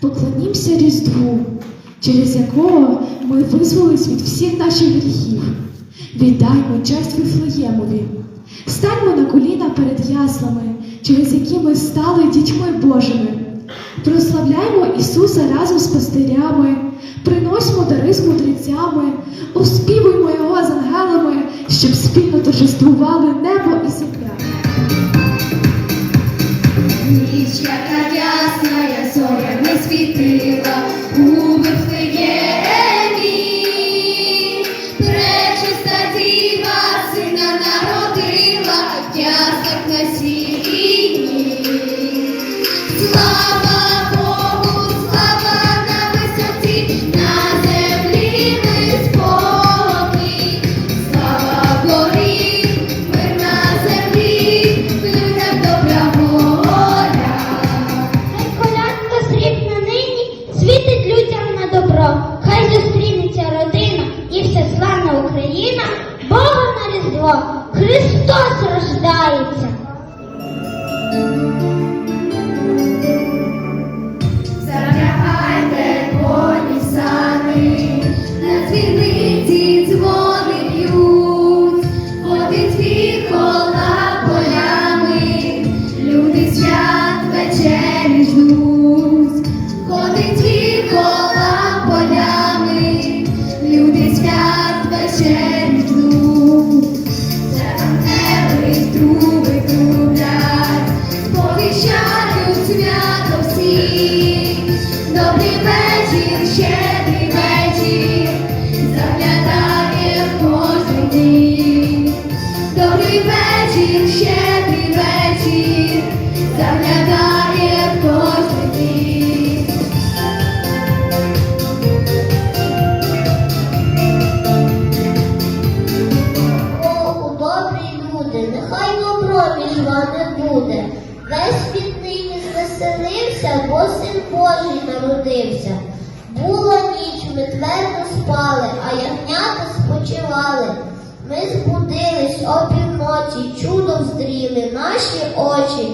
Поклонімося Різдву, через якого ми визволились від всіх наших гріхів. Віддаймо честь Вифлеємові. Станьмо на коліна перед яслами, через які ми стали дітьми Божими. Прославляймо Ісуса разом з пастирями, приносимо дари з мудрецями, оспівуймо Його з ангелами, щоб спільно торжествували небо і земля. Ніч, яка ясна, я зорями губи в Вифлеємі. Пречиста діва сина народила, в яслах на сіні. Бога на Різдво, Христос рождається. Нехай добро між вами буде. Весь світ нині звеселився, бо син Божий народився. Була ніч, ми твердо спали, а ягнята спочивали. Ми збудились опівночі, чудо здріли наші очі.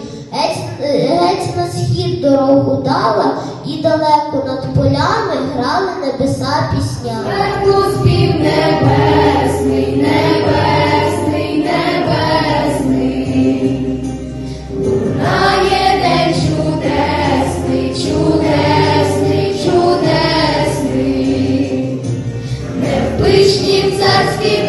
Геть, на схід дорогу дала, і далеко над полями грали небеса піснями. Спів Не в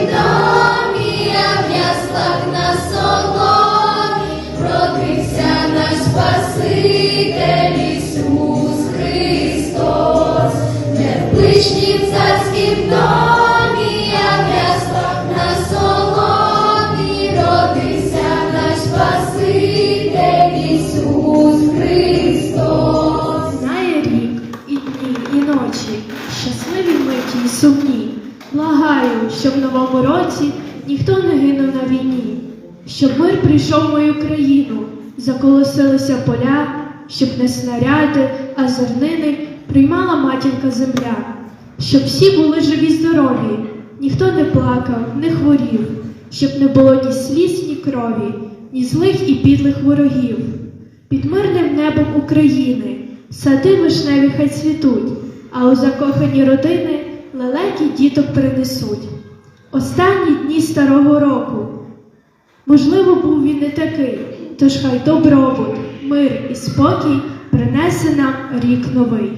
щоб в новому році ніхто не гинув на війні, щоб мир прийшов в мою країну, заколосилися поля, щоб не снаряди, а зернини приймала матінка земля, щоб всі були живі здорові, ніхто не плакав, не хворів, щоб не було ні сліз, ні крові, ні злих і підлих ворогів. Під мирним небом України сади вишневі хай цвітуть, а у закохані родини лелеки діток принесуть. Останні дні старого року. Можливо, був він не такий, тож хай добробут, мир і спокій принесе нам рік новий.